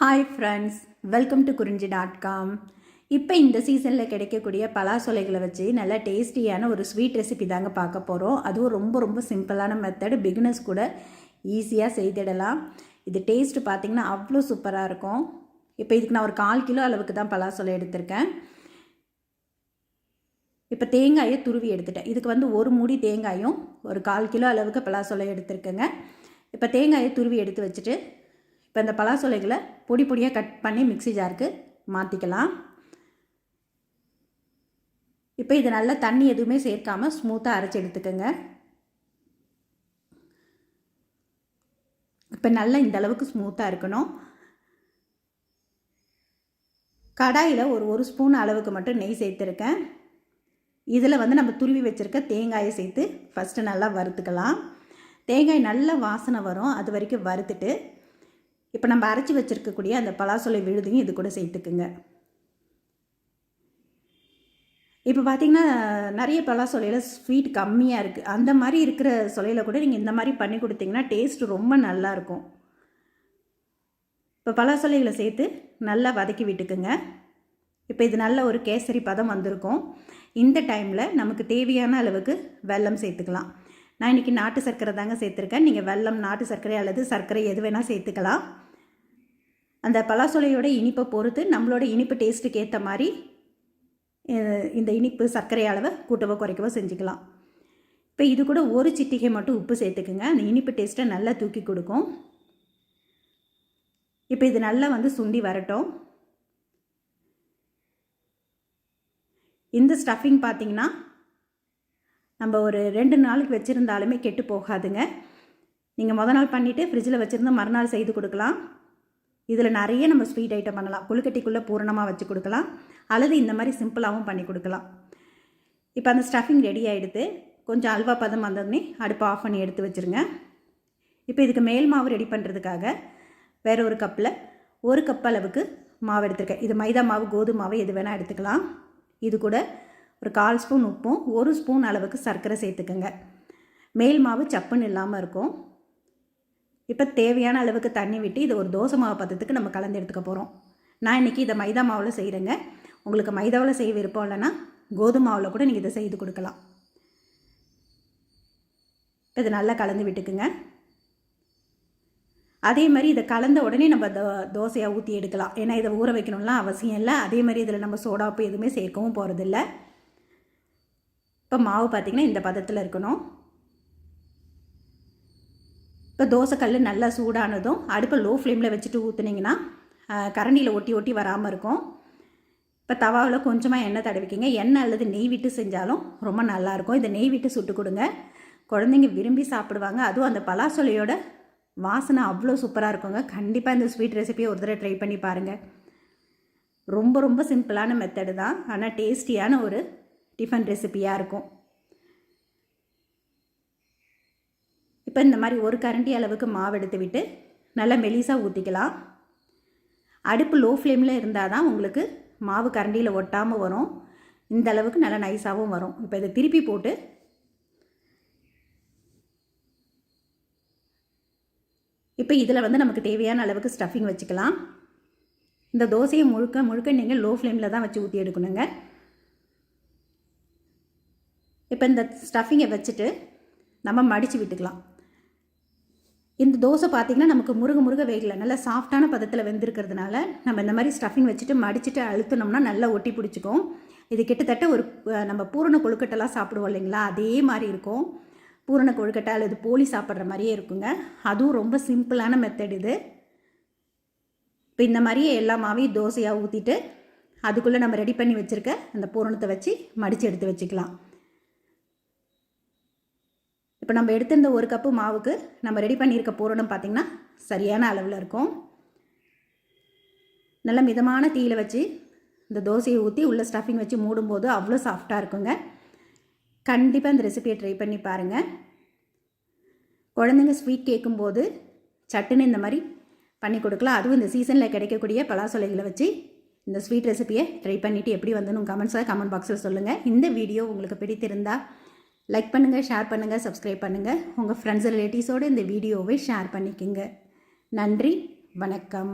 Hi friends welcome to Kurinji dot com இப்போ இந்த சீசனில் கிடைக்கக்கூடிய பலாசொலைகளை வச்சு நல்லா டேஸ்டியான ஒரு ஸ்வீட் ரெசிபி தாங்க பார்க்க போகிறோம் அதுவும் ரொம்ப ரொம்ப சிம்பிளான மெத்தடு பிகினர்ஸ் கூட ஈஸியாக செய்திடலாம். இது டேஸ்ட்டு பார்த்திங்கன்னா அவ்வளோ சூப்பராக இருக்கும். இப்போ இதுக்கு நான் ஒரு கால் கிலோ அளவுக்கு தான் பலாசொலை எடுத்திருக்கேன். இப்போ தேங்காயை துருவி எடுத்துட்டேன். இதுக்கு வந்து ஒரு மூடி தேங்காயும் ஒரு கால் கிலோ அளவுக்கு பலாசொலை எடுத்திருக்கேங்க. இப்போ தேங்காயை துருவி எடுத்து வச்சுட்டு இப்போ இந்த பலாசொலைகளை பொடி பொடியாக கட் பண்ணி மிக்ஸி ஜாருக்கு மாற்றிக்கலாம் இப்போ இது நல்லா தண்ணி எதுவுமே சேர்க்காம ஸ்மூத்தாக அரைச்சி எடுத்துக்கோங்க. இப்போ நல்லா இந்த அளவுக்கு ஸ்மூத்தாக இருக்கணும். கடாயில் ஒரு ஒரு ஸ்பூன் அளவுக்கு மட்டும் நெய் சேர்த்துருக்கேன். இதில் வந்து நம்ம துருவி வச்சுருக்க தேங்காயை சேர்த்து ஃபஸ்ட்டு நல்லா வறுத்துக்கலாம். தேங்காய் நல்ல வாசனை வரும். அது வரைக்கும் வறுத்துட்டு இப்போ நம்ம அரைச்சி வச்சுருக்கக்கூடிய அந்த பலாசொலை விழுதையும் இது கூட சேர்த்துக்குங்க. இப்போ பார்த்திங்கன்னா நிறைய பலாசொலையில் ஸ்வீட் கம்மியாக இருக்குது அந்த மாதிரி இருக்கிற சொலையில் கூட நீங்கள் இந்த மாதிரி பண்ணி கொடுத்தீங்கன்னா டேஸ்ட் ரொம்ப நல்லாயிருக்கும் இப்போ பலாசொலைகளை சேர்த்து நல்லா வதக்கி விட்டுக்குங்க. இப்போ இது நல்ல ஒரு கேசரி பதம் வந்திருக்கும். இந்த டைமில் நமக்கு தேவையான அளவுக்கு வெல்லம் சேர்த்துக்கலாம். நான் இன்றைக்கி நாட்டு சர்க்கரை தாங்க சேர்த்துருக்கேன். நீங்கள் வெல்லம் நாட்டு சர்க்கரை அல்லது சர்க்கரை எது வேணால் சேர்த்துக்கலாம். அந்த பலாசொலையோட இனிப்பை பொறுத்து நம்மளோட இனிப்பு டேஸ்ட்டுக்கு ஏற்ற மாதிரி இந்த இனிப்பு சர்க்கரை அளவை கூட்டவோ குறைக்கவோ செஞ்சுக்கலாம். இப்போ இது கூட ஒரு சிட்டிகை மட்டும் உப்பு சேர்த்துக்குங்க. அந்த இனிப்பு டேஸ்ட்டை நல்லா தூக்கி கொடுக்கும். இப்போ இது நல்லா வந்து சுண்டி வரட்டும். இந்த ஸ்டஃபிங் பார்த்திங்கன்னா நம்ம ஒரு ரெண்டு நாளுக்கு வச்சுருந்தாலுமே கெட்டு போகாதுங்க. நீங்கள் மொதல் நாள் பண்ணிவிட்டு ஃப்ரிட்ஜில் வச்சுருந்து மறுநாள் செய்து கொடுக்கலாம். இதில் நிறைய நம்ம ஸ்வீட் ஐட்டம் பண்ணலாம். கொழுக்கட்டிக்குள்ளே பூரணமாக வச்சு கொடுக்கலாம். அல்லது இந்த மாதிரி சிம்பிளாகவும் பண்ணி கொடுக்கலாம். இப்போ அந்த ஸ்டஃபிங் ரெடி ஆகிடுது கொஞ்சம் அல்வா பதம் வந்ததுமே அடுப்பு ஆஃப் பண்ணி எடுத்து வச்சுருங்க. இப்போ இதுக்கு மேல் மாவு ரெடி பண்ணுறதுக்காக வேறு ஒரு கப்பில் ஒரு கப் அளவுக்கு மாவு எடுத்துருக்கேன். இது மைதா மாவு கோதுமை மாவு எது வேணால் எடுத்துக்கலாம். இது கூட ஒரு கால் ஸ்பூன் உப்பும் ஒரு ஸ்பூன் அளவுக்கு சர்க்கரை சேர்த்துக்கோங்க. மேல் மாவு சப்புன்னு இல்லாமல் இருக்கும். இப்போ தேவையான அளவுக்கு தண்ணி விட்டு இதை ஒரு தோசை மாவு பதத்துக்கு நம்ம கலந்து எடுத்துக்க போகிறோம். நான் இன்றைக்கி இதை மைதா மாவில் செய்கிறேங்க. உங்களுக்கு மைதாவில் செய்ய விருப்பம் இல்லைன்னா கோதுமை மாவில் கூட நீங்கள் இதை செய்து கொடுக்கலாம். இது நல்லா கலந்து விட்டுக்குங்க. அதே மாதிரி இதை கலந்த உடனே நம்ம தோ தோசையாக ஊற்றி எடுக்கலாம். ஏன்னா இதை ஊற வைக்கணும்லாம் அவசியம் இல்லை. அதே மாதிரி இதில் நம்ம சோடாப்பு எதுவுமே சேர்க்கவும் போகிறதில்ல இப்போ மாவு பார்த்திங்கன்னா இந்த பதத்தில் இருக்கணும். இப்போ தோசைக்கல் நல்லா சூடானதும் அடுப்பை லோ ஃப்ளேமில் வச்சுட்டு ஊற்றுனீங்கன்னா கரண்டியில் ஒட்டி ஒட்டி வராமல் இருக்கும். இப்போ தவாவில் கொஞ்சமாக எண்ணெய் தடவிக்கிங்க. எண்ணெய் அல்லது நெய் விட்டு செஞ்சாலும் ரொம்ப நல்லாயிருக்கும் இந்த நெய் விட்டு சுட்டு கொடுங்க. குழந்தைங்க விரும்பி சாப்பிடுவாங்க. அதுவும் அந்த பலாசொலையோட வாசனை அவ்வளோ சூப்பராக இருக்குங்க. கண்டிப்பாக இந்த ஸ்வீட் ரெசிபியை ஒரு தடவை ட்ரை பண்ணி பாருங்கள் ரொம்ப ரொம்ப சிம்பிளான மெத்தடு தான். ஆனால் டேஸ்டியான ஒரு டிஃபன் ரெசிபியாக இருக்கும். இப்போ இந்த மாதிரி ஒரு கரண்டி அளவுக்கு மாவு எடுத்து விட்டு நல்லா மெலிசாக ஊற்றிக்கலாம் அடுப்பு லோ ஃப்ளேமில் இருந்தால் தான் உங்களுக்கு மாவு கரண்டியில் ஒட்டாமல் வரும். இந்த அளவுக்கு நல்லா நைஸாகவும் வரும். இப்போ இதை திருப்பி போட்டு இப்போ இதில் வந்து நமக்கு தேவையான அளவுக்கு ஸ்டஃபிங் வச்சுக்கலாம். இந்த தோசையை முழுக்க முழுக்க நீங்கள் லோ ஃப்ளேமில் தான் வச்சு ஊற்றி எடுக்கணுங்க. இப்போ இந்த ஸ்டஃபிங்கை வச்சுட்டு நம்ம மடித்து விட்டுக்கலாம். இந்த தோசை பார்த்திங்கன்னா நமக்கு முருக முருக வேகலை. நல்லா சாஃப்டான பதத்தில் வெந்திருக்கிறதுனால நம்ம இந்த மாதிரி ஸ்டஃபிங் வச்சுட்டு மடிச்சுட்டு அழுத்தினோம்னா நல்லா ஒட்டி பிடிச்சிக்கும். இது கிட்டத்தட்ட ஒரு நம்ம பூரண கொழுக்கட்டெல்லாம் சாப்பிடுவோம் இல்லைங்களா? அதே மாதிரி இருக்கும். பூரண கொழுக்கட்டை அல்லது போலி சாப்பிட்ற மாதிரியே இருக்குங்க. அதுவும் ரொம்ப சிம்பிளான மெத்தட் இது. இப்போ இந்த மாதிரியே எல்லா மாவையும் தோசையாக ஊற்றிட்டு அதுக்குள்ளே நம்ம ரெடி பண்ணி வச்சுருக்க அந்த பூரணத்தை வச்சு மடித்து எடுத்து வச்சுக்கலாம். இப்போ நம்ம எடுத்திருந்த ஒரு கப்பு மாவுக்கு நம்ம ரெடி பண்ணியிருக்க பூரணம் பார்த்திங்கன்னா சரியான அளவில் இருக்கும். நல்ல மிதமான தீயில் வச்சு இந்த தோசையை ஊற்றி உள்ள ஸ்டஃபிங் வச்சு மூடும்போது அவ்வளோ சாஃப்டாக இருக்குங்க. கண்டிப்பாக இந்த ரெசிபியை ட்ரை பண்ணி பாருங்கள் குழந்தைங்க ஸ்வீட் கேட்கும்போது சட்டுன்னு இந்த மாதிரி பண்ணி கொடுக்கலாம். அதுவும் இந்த சீசனில் கிடைக்கக்கூடிய பலாசொலைகளை வச்சு இந்த ஸ்வீட் ரெசிபியை ட்ரை பண்ணிவிட்டு எப்படி வந்துன்னு கமெண்ட்ஸாக கமெண்ட் பாக்ஸில் சொல்லுங்கள் இந்த வீடியோ உங்களுக்கு பிடித்திருந்தால் லைக் பண்ணுங்கள் ஷேர் பண்ணுங்கள் சப்ஸ்கிரைப் பண்ணுங்கள் உங்கள் ஃப்ரெண்ட்ஸ் ரிலேட்டிவ்ஸோடு இந்த வீடியோவை ஷேர் பண்ணிக்கோங்க. நன்றி வணக்கம்.